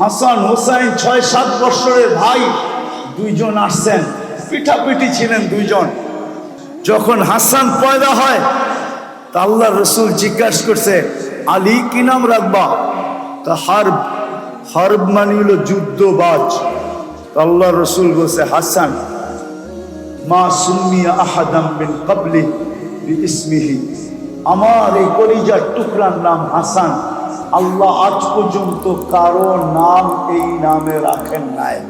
হাসান হোসাইন ছয় সাত বছরের ভাই, দুইজন আসছেন। পিঠাপিঠি ছিলেন দুইজন। যখন হাসান পয়দা হয়, তা আল্লাহ রসুল জিজ্ঞাসা করছে, আলী, কি নাম রাখবা? তা হার্ব হার্ব মানে হলো যুদ্ধবাজ। আল্লাহ রসুল বলছে, হাসান, মা সুমিয়া আহাদাম বিন কাবলি ইসমিহি। আমার এই কলিজার টুকরার নাম হাসান। আল্লাহ আজ পর্যন্ত কারও নাম এই নামে রাখেন নাই।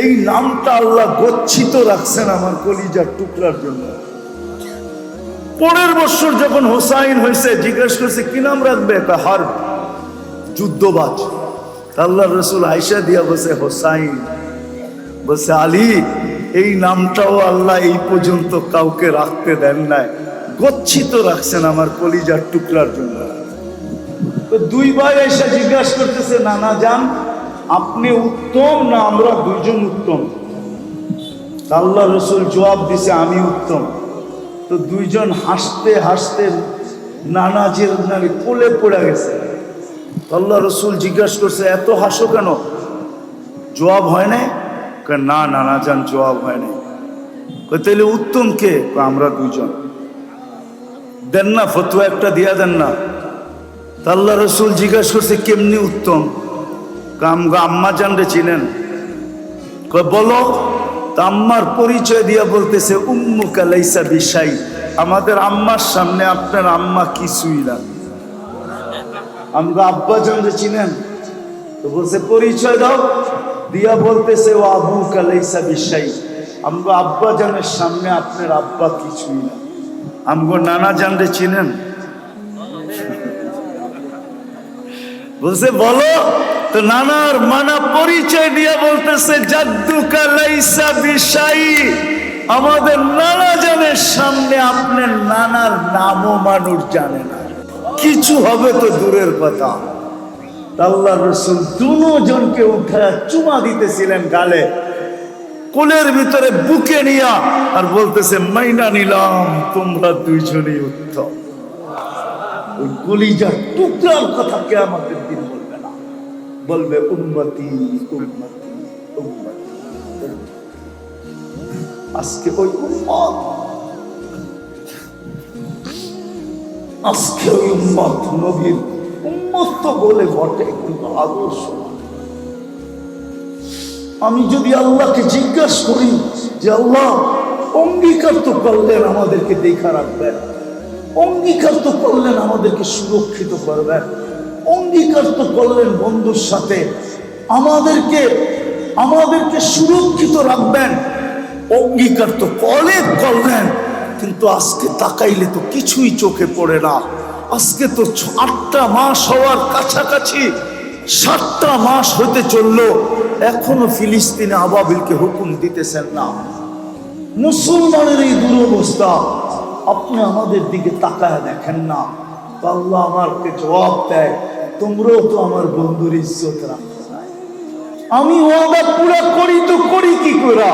এই নামটা আল্লাহ গচ্ছিত রাখছেন আমার কলিজার টুকরার জন্য। পরের বছর যখন হোসাইন হয়েছে, জিজ্ঞেস করছে, কি নাম রাখবে? হার যুদ্ধবাজ। আল্লাহ রসুল আয়সা দিয়া বসে হোসাইন। বলছে, আলী, এই নামটাও আল্লাহ এই পর্যন্ত কাউকে রাখতে দেন নাই। গচ্ছিত রাখছেন আমার কলিজার টুকরার জন্য। তো দুই ভাই এসে জিজ্ঞাসা করতেছে, নানা যান আপনি উত্তম না আমরা দুইজন উত্তম? আল্লাহ রসুল জবাব দিছে, আমি উত্তম। তো দুইজন হাসতে হাসতে নানাজির নারী কোলে পড়ে গেছে। আল্লাহ রসুল জিজ্ঞাসা করছে, এত হাসো কেন? জবাব হয় নাই। না নানা যান জবাব হয় নাই। তাহলে উত্তম কে? আমরা দুইজন। দেন না, ফতুয়া একটা দিয়া দেন না। আল্লাহ রসুল জিজ্ঞাসা করছে, কেমনি উত্তম? আম্মা জান রে চিনেন? বলো। আম্মার পরিচয় দিয়া বলতেছে উম্মু কালাইসা বিশাই। আমাদের আম্মার সামনে আপনার আম্মা কিছুই না। আমরা আব্বা জান রে চিনেন? তো বলছে, পরিচয় দাও। দিয়া বলতেছে, ও আবু কালাইসা বিশাই। আমরা আব্বা জানের সামনে আপনার আব্বা কিছুই না। আমগো নানা জানরে চিনেন? বলছে, বলো? তো নানার মানা পরিচয় দিয়ে বলতেছে জাদ্দু কালাইসা বিশাই। আমাদের নানা জানের সামনে আপনার নানার নামও মানুষ জানে না। কিছু হবে তো দূরের কথা। আল্লাহ রসুল দুজনকে উঠে চুমা দিতেছিলেন গালে, কোলের ভিতরে বুকে নিয়া, আর বলতেছে, মাইনা নিলাম, তোমরা দুইজনই উত্তম। টুকরার কথা কে আমাদের দিন বলবে না? বলবে উন্নতি উন্নতি উন্নতি আজকে ওই উন্মত আজকে ওই উন্মত নবীর বলে ঘটে কিন্তু আদর্শ। আমি যদি আল্লাহকে জিজ্ঞাসা করি যে, আল্লাহ, অঙ্গীকার তো করলেন আমাদেরকে দেখা রাখবেন। অঙ্গীকার তো করলেন আমাদেরকে সুরক্ষিত করবেন। অঙ্গীকার তো করলেন বন্ধুর সাথে। আমাদেরকে আমাদেরকে সুরক্ষিত রাখবেন। অঙ্গীকার তো অনেক করলেন, কিন্তু আজকে তাকাইলে তো কিছুই চোখে পড়ে না। আজকে তো আটটা মাস হওয়ার কাছাকাছি সাতটা মাস হতে চলল। এখনও ফিলিস্তিনে আবাবিলকে হুকুম দিতেছেন না। মুসলমানের এই দুরবস্থা আপনি আমাদের দিকে তাকায় দেখেন না। তো আল্লাহ আমাকে জবাব দেয়, তোমরাও তো আমার বন্ধুর ইজ্জত। আমি ওয়াদা পুরা করি তো করি কি করা?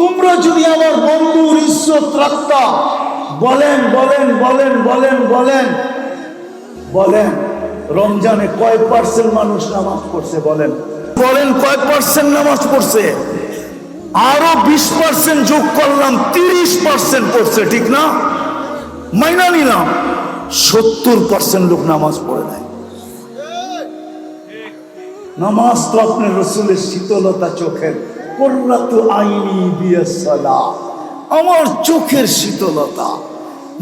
তোমরা যদি আমার বন্ধুর ইজ্জত রাখতা, বলেন বলেন বলেন বলেন বলেন বলেন, রমজানে কয় পার্সেন্ট মানুষ নামাজ পড়ছে বলেন? বলেন কয় পার্সেন্ট নামাজ পড়ছে? আরও বিশ পার্সেন্ট যোগ করলাম, তিরিশ পার্সেন্ট পড়ছে ঠিক না? মাইনা নিলাম, সত্তর পার্সেন্ট লোক নামাজ পড়ে নাই। নামাজ তো আপনার রসুলের শীতলতা চোখের, কর্রাত আইনি আমার চোখের শীতলতা।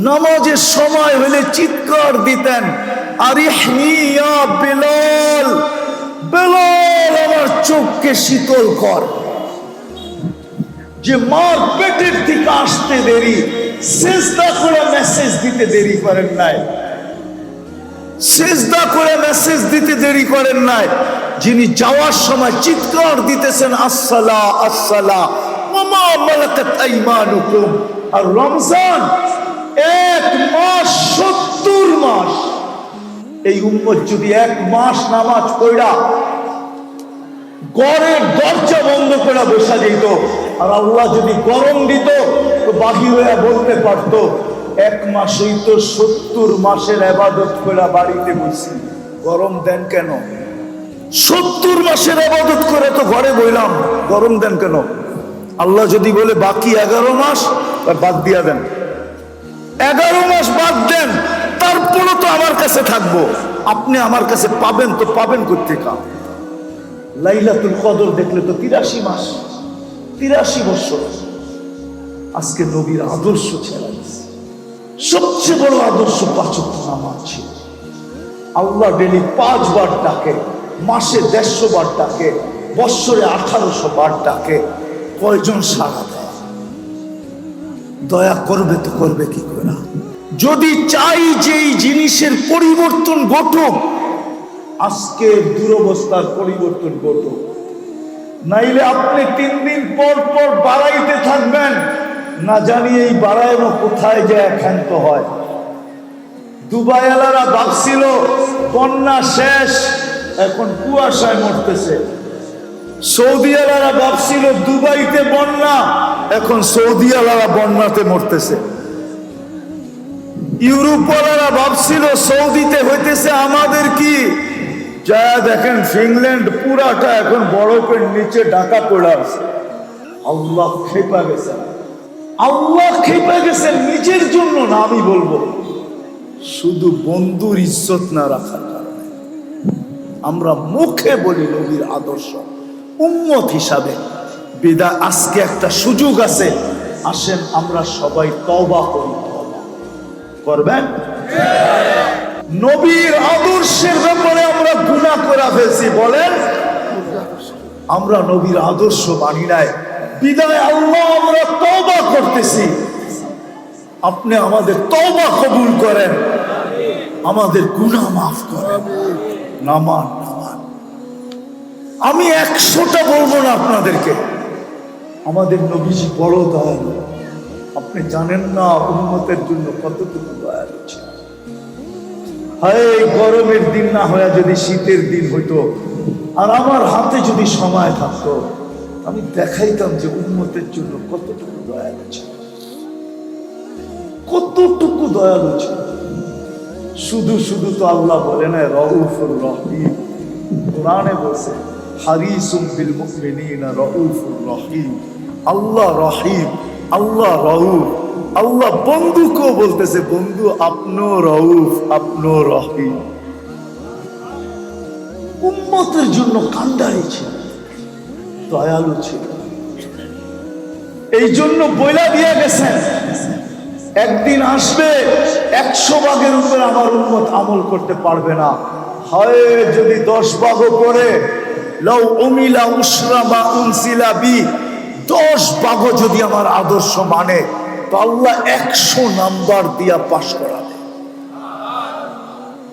নামাজের সময় হলে চিৎকার দিতেন আরে বেলাল বেলাল আমার চোখকে শীতল কর। যে মার পেটের থেকে আসতে দেরি, সেজদা করে মেসেজ দিতে দেরি করেন নাই। সেজদা করে মেসেজ দিতে দেরি করেন নাই। যিনি যাওয়ার সময় চিৎকার দিতেছেন, আসসালা আসসালা মামা মালাকাত আইমানুকুম। আর রমজান এক মাস, সত্তর মাস। এই উম্মত যদি এক মাস নামাজ পড়া গড়ের দরজা বন্ধ করে বসা যেত। আর আল্লাহ যদি গরম দিত, তো বাহির হইয়া বলতে পারতো, এক মাসেই তো সত্তর মাসের আবাদত করে বাড়িতে বসি। গরম দেন কেন? সত্তর মাসের আবাদত করে তো ঘরে বইলাম, গরম দেন কেন? আল্লাহ যদি বলে, বাকি এগারো মাস বাদ দিয়া দেন। এগারো মাস বাদ দেন, তারপরও তো আমার কাছে থাকব। আপনি আমার কাছে পাবেন তো পাবেন করতে কা লাইলাতুল কদর দেখলে তো তিরাশি মাস। তিরাশি বছর আজকে নবীর আদর্শ ছেড়ে। সবচেয়ে বড় আদর্শ পাচক নামাজ ছিল। আল্লাহ ডেলি পাঁচবার ডাকে, মাসে দেড়শো বার ডাকে, বৎসরে আঠারোশো বার ডাকে, কয়জন সারা দেয়? দয়া করবে তো করবে কি করে? না যদি চাই যে জিনিসের পরিবর্তন ঘটুক, আজকে দুরবস্থার পরিবর্তন ঘটুক। নাইলে আপনি তিন দিন পর পর বাড়াইতে থাকবেন। না জানি এই বাড়ায়নো কোথায় যায়, ক্ষান্ত হয়। দুবাইওয়ালারা ভাবছিল বন্যা শেষ, এখন কুয়াশায় মরতেছে। সৌদি সৌদিওয়ালারা ভাবছিল, দুবাইতে বন্যা, এখন সৌদিওয়ালারা বন্যাতে মরতেছে। ইউরোপওয়ালারা ভাবছিল, সৌদিতে হইতেছে আমাদের কি? যা দেখেন ফিনল্যান্ড পুরাটা এখন বরফের নিচে ঢাকা পড়ে আছে। আল্লাহ খেপা গেছেন আল্লাহ খেপা গেছেন নিজের জন্য না, আমি বলব। শুধু বন্ধুর ইজ্জত না রাখার কারণে। আমরা মুখে বলি নবীর আদর্শ। উম্মত হিসাবে বিদা আজকে একটা সুযোগ আছে। আসেন আমরা সবাই তওবা করি। করবেন? নবীর আদর্শের ব্যাপারে গুণা করে ফেলছি, বলেন, আমরা নবীর আদর্শ মানি নাই। বিদায় আল্লাহ, আমরা তওবা করতেছি। আপনি আমাদের তওবা কবুল করেন। আমাদের গুনাহ মাফ করেন। নামান নামান। আমি একশোটা বলব না আপনাদেরকে। আমাদের নবীজি বড় দয়ালু। আপনি জানেন না উন্মতের জন্য কতটুকু দয়ালু ছিল গরমের দিন না হয়ে যদি শীতের দিন হইতো, আর আমার হাতে যদি সময় থাকতো, আমি দেখাইতাম যে উন্মতের জন্য কতটুকু দয়ালু ছিল। কতটুকু দয়ালু ছিল। শুধু শুধু তো আল্লাহ বলে না, রউফুর রহিম। কোরআনে বলছে, হারিসুম বিল মুমিনিনা রউফুর রহিম। আল্লাহ রহিম, আল্লাহ রউফ। আল্লাহ বন্ধুকেও বলতেছে, বন্ধু আপনো রউফ আপনো রহিম। উম্মতের জন্য কান্ডারি ছিল, দয়ালু ছিল। এই জন্য বইলা দিয়ে গেছেন, একদিন আসবে, একশো ভাগের উপরে আমার উন্মত আমল করতে পারবে না। হয়, যদি দশ ভাগও করে লও উমিলা উসরা বা উনসিলা বি, দশ ভাগও যদি আমার আদর্শ মানে আল্লাহ একশো নাম্বার দিয়া পাশ করাবে।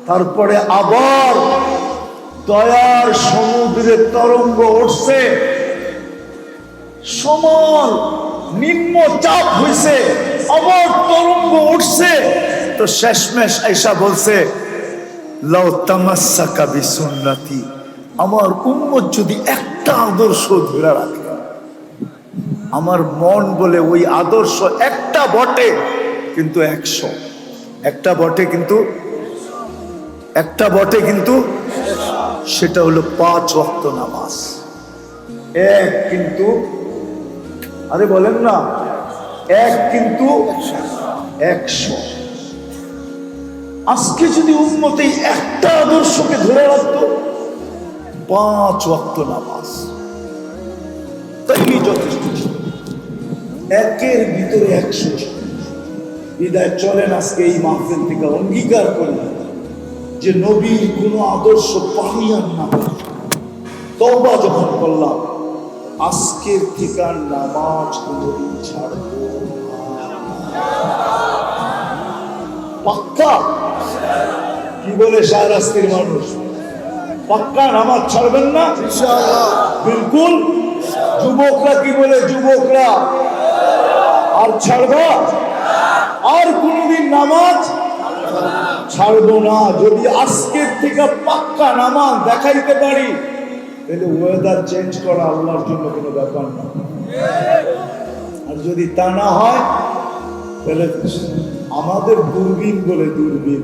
তারপরে আবার দয়ার সমুদ্রে তরঙ্গ উঠছে। সমর নিম্ন চাপ হয়েছে আবার তরঙ্গ উঠছে। তো শেষমেশ আইসা বলছে, লাউ তামাসাকা বিসুন্নতি, আমার উম্মত যদি একটা আদর্শ ধরে রাখে আমার মন বলে ওই আদর্শ একটা বটে, কিন্তু একশো। একটা বটে কিন্তু, একটা বটে কিন্তু সেটা হলো পাঁচ ওয়াক্ত নামাজ। এক কিন্তু, আরে বলেন না, এক কিন্তু একশো। আজকে যদি উন্মতে একটা আদর্শকে ধরে রাখতো, পাঁচ ওয়াক্ত নামাজ। তাই যথেষ্ট। একের ভিতরে একশো। বিদায় চলেন আজকে এই মাহফিল থেকে অঙ্গীকার করি যে নবীর কোনো আদর্শ আর না তবা যখন করলাম আজকের ঠিকার নামাজ কোনোদিন ছাড়বো। পাক্কা? কি বলে শাহরাস্তির মানুষ? পাক্কা নামাজ ছাড়বেন না? বিলকুল? যুবকরা কি বলে? যুবকরা। আর ছাড়ব? আর কোনদিন নামাজ ছাড়বো না। যদি আজকের থেকে পাক্কা নামাজ দেখাইতে পারি, তাহলে ওয়েদার চেঞ্জ করা আল্লাহর জন্য কোনো ব্যাপার না। আর যদি তা না হয়, তাহলে আমাদের দূরবীন বলে দূরবীন।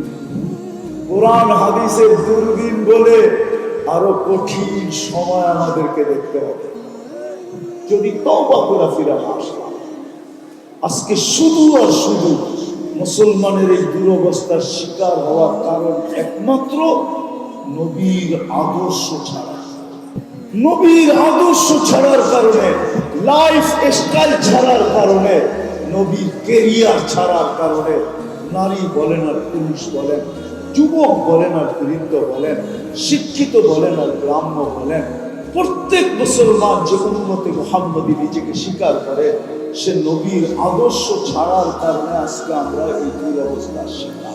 কোরআন, হাদিসের দূরবীন বলে আরও কঠিন সময় আমাদেরকে দেখতে হবে। যদি তওবা করে ফিরে না আসলাম আজকে শুধু আর শুধু মুসলমানের এই দুরবস্থার শিকার হওয়ার কারণ একমাত্র নবীর আদর্শ ছাড়া। নবীর আদর্শ ছাড়ার কারণে, লাইফ স্টাইল ছাড়ার কারণে, নবীর কেরিয়ার ছাড়ার কারণে নারী বলেন আর পুরুষ বলেন, যুবক বলেন আর বৃদ্ধ বলেন, শিক্ষিত বলেন আর ব্রাহ্ম বলেন প্রত্যেক মুসলমান যে উন্নতি মোহাম্মদী নিজেকে স্বীকার করে, সে নবীর আদর্শ ছাড়ার কারণে আজকে আমরা এই দুই অবস্থা শিকার